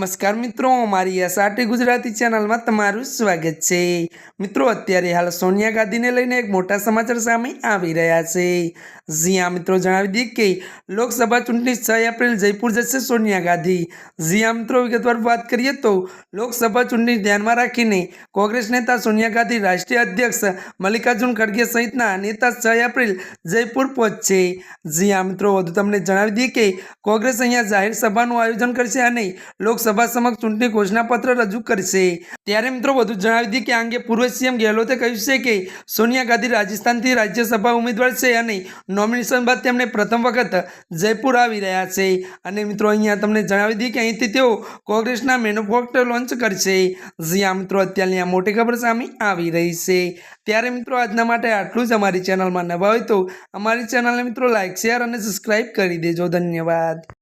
નમસ્કાર મિત્રો, મારી એસઆરટી ગુજરાતી ચેનલમાં તમારું સ્વાગત છે. મિત્રો, અત્યારે હાલ સોનિયા ગાંધીને લઈને એક મોટા સમાચાર સામે આવી રહ્યા છે. જ્યાં મિત્રો, જણાવી દઈએ કે લોકસભા ચૂંટણી છ એપ્રિલ જયપુર જશે સોનિયા ગાંધી. જ્યાં મિત્રો, વિગતવાર વાત કરીએ તો લોકસભા ચૂંટણી ધ્યાનમાં રાખીને કોંગ્રેસ નેતા સોનિયા ગાંધી રાષ્ટ્રીય અધ્યક્ષ મલ્લિકાર્જુન ખડગે સહિતના નેતા છ એપ્રિલ જયપુર પહોંચશે. જી આ મિત્રો, વધુ તમને જણાવી દઈએ કે કોંગ્રેસ અહીંયા જાહેર સભાનું આયોજન કરશે અને લોકસભા સમક્ષ ચૂંટણી ઘોષણાપત્ર રજૂ કરશે. ત્યારે મિત્રો વધુ જણાવી દીધી કે આ અંગે પૂર્વ સીએમ ગેહલોતે કહ્યું છે કે સોનિયા ગાંધી રાજસ્થાનથી રાજ્યસભા ઉમેદવાર છે અને નોમિનેશન બાદ તેમણે પ્રથમ વખત જયપુર આવી રહ્યા છે. અને મિત્રો અહીંયા તમને જણાવી દીધી કે અહીંથી તેઓ કોંગ્રેસના મેનુફેક્ચર લોન્ચ કરશે. જ્યાં મિત્રો, અત્યારની આ મોટી ખબર સામે આવી રહી છે. ત્યારે મિત્રો આજના માટે આટલું જ. અમારી ચેનલમાં નવા હોય તો અમારી ચેનલને મિત્રો લાઇક શેર અને સબસ્ક્રાઈબ કરી દેજો. ધન્યવાદ.